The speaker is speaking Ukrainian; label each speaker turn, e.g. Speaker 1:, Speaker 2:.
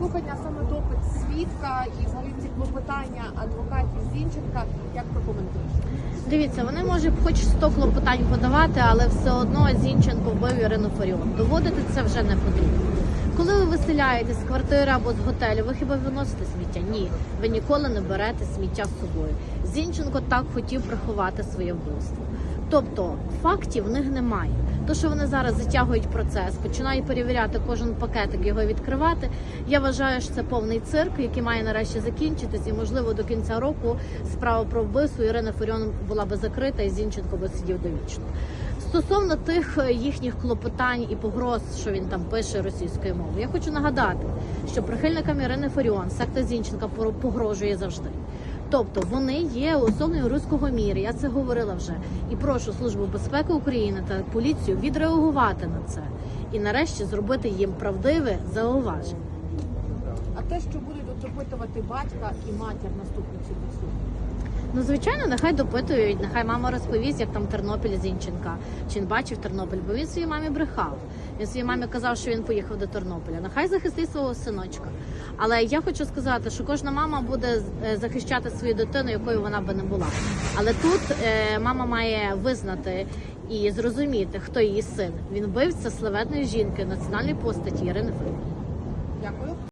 Speaker 1: слухання саме допит свідка і взагалі ці клопотання адвокатів Зінченка. Як прокоментуєш?
Speaker 2: Дивіться, вони може хоч 100 клопотань подавати, але все одно Зінченко вбив Ірину Фаріон. Доводити це вже не потрібно. Коли ви виселяєтесь з квартири або з готелю, ви хіба виносите сміття? Ні, ви ніколи не берете сміття з собою. Зінченко так хотів приховати своє вбивство. Тобто фактів в них немає. То, що вони зараз затягують процес, починають перевіряти кожен пакетик, його відкривати. Я вважаю, що це повний цирк, який має нарешті закінчитись, і можливо до кінця року справа про вбивство Ірини Фаріон була би закрита, і Зінченко би сидів довічно. Стосовно тих е, їхніх клопотань і погроз, що він там пише російською мовою, я хочу нагадати, що прихильникам Ірини Фаріон секта Зінченка погрожує завжди. Тобто вони є особою руського міру. Я це говорила вже. І прошу службу безпеки України та поліцію відреагувати на це і нарешті зробити їм правдиве зауваження.
Speaker 1: А те, що будуть допитувати батька і матір наступниці до суду.
Speaker 2: Ну, звичайно, нехай допитують, нехай мама розповість, як там Тернопіль Зінченка. Чи він бачив Тернопіль, бо він своїй мамі брехав. Він своїй мамі казав, що він поїхав до Тернополя. Нехай захистить свого синочка. Але я хочу сказати, що кожна мама буде е, захищати свою дитину, якою вона би не була. Але тут е, мама має визнати і зрозуміти, хто її син. Він вбивця славетної жінки, національної постаті Ірини Фрейм.
Speaker 1: Дякую.